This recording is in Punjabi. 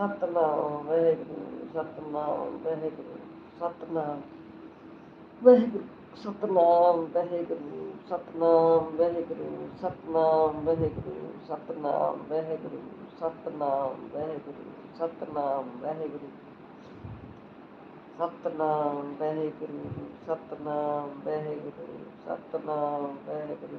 ਸਤਨਾਮ, ਵਾਹਿਗੁਰੂ ਸਤਨਾਮ ਵਾਹਿਗੁਰੂ ਸਤਨਾਮ। ਵਾਹਿਗੁਰੂ ਸਤਨਾਮ ਵਾਹਿਗੁਰੂ ਸਤਨਾਮ ਵਾਹਿਗੁਰੂ ਸਤਨਾਮ ਵਾਹਿਗੁਰੂ ਸਤਨਾਮ ਵਾਹਿਗੁਰੂ ਸਤਨਾਮ ਵਾਹਿਗੁਰੂ ਸਤਨਾਮ ਵਾਹਿਗੁਰੂ। ਸਤਨਾਮ ਵਾਹਿਗੁਰੂ ਸਤਨਾਮ ਵਾਹਿਗੁਰੂ ਸਤਨਾਮ, ਵਾਹਿਗੁਰੂ।